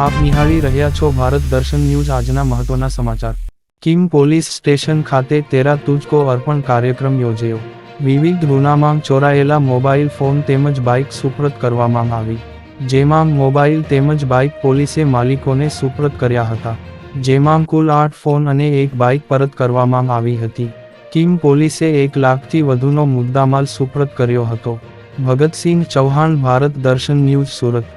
આપ નિહાળી રહ્યા છો ભારત દર્શન ન્યૂઝ આજના મહત્વના સમાચાર. કિમ પોલીસ સ્ટેશન ખાતે તેરા તુજકો અર્પણ કાર્યક્રમ યોજાયો. વિવિધ ગુનામાં ચોરાયેલા મોબાઈલ ફોન તેમજ બાઇક સુપ્રત કરવામાં આવી. જેમાં મોબાઈલ તેમજ બાઇક પોલીસે માલિકોને સુપ્રત કર્યા હતા. જેમાં કુલ આઠ ફોન અને એક બાઇક પરત કરવામાં આવી હતી. કિમ પોલીસે એક લાખથી વધુનો મુદ્દામાલ સુપ્રત કર્યો હતો. Bhagatsinh Chauhan, Bharat Darshan news, Surat.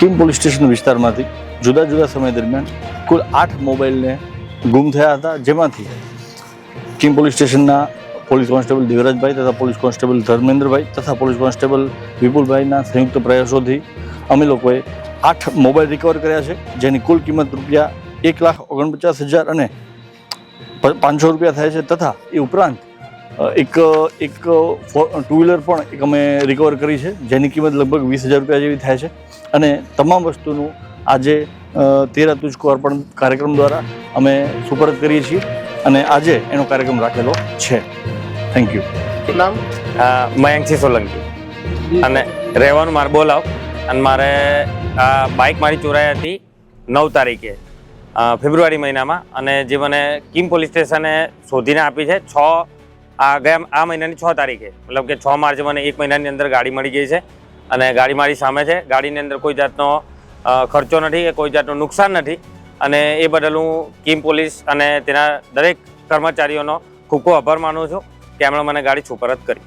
Kim police station વિસ્તારમાંથી જુદા જુદા સમય દરમિયાન કુલ આઠ મોબાઈલને ગુમ થયા હતા. જેમાંથી કિમ પોલીસ સ્ટેશનના પોલીસ કોન્સ્ટેબલ દેવરાજભાઈ તથા પોલીસ કોન્સ્ટેબલ ધર્મેન્દ્રભાઈ તથા પોલીસ કોન્સ્ટેબલ વિપુલભાઈના સંયુક્ત પ્રયાસોથી અમે લોકોએ આઠ મોબાઈલ રિકવર કર્યા છે, જેની કુલ કિંમત રૂપિયા એક લાખ ઓગણપચાસ હજાર અને પાંચસો રૂપિયા થાય છે તથા એ ઉપરાંત એક એક ટુ વ્હીલર પણ એક અમે રિકવર કરી છે જેની કિંમત લગભગ વીસ હજાર રૂપિયા જેવી થાય છે. અને તમામ વસ્તુનું આજે તેરા તુજકો અર્પણ કાર્યક્રમ દ્વારા અમે સુપરત કરીએ છીએ અને આજે એનો કાર્યક્રમ રાખેલો છે. થેન્ક યુ નામ? મયંકસિંહ સોલંકી. અને રહેવાનું મારે બોલાવ. અને મારે આ બાઇક મારી ચોરાઈ હતી નવ તારીખે ફેબ્રુઆરી મહિનામાં. અને જે મને કિમ પોલીસ સ્ટેશને શોધીને આપી છે છ આ ગયા આ મહિનાની છ તારીખે. મતલબ કે છ માર્ચે મને એક મહિનાની અંદર ગાડી મળી ગઈ છે અને ગાડી મારી સામે છે. ગાડીની અંદર કોઈ જાતનો ખર્ચો નથી કે કોઈ જાતનું નુકસાન નથી. અને એ બદલ હું કિમ પોલીસ અને તેના દરેક કર્મચારીઓનો ખૂબ ખૂબ આભાર માનું છું કે એમણે મને ગાડી સુપરત કરી.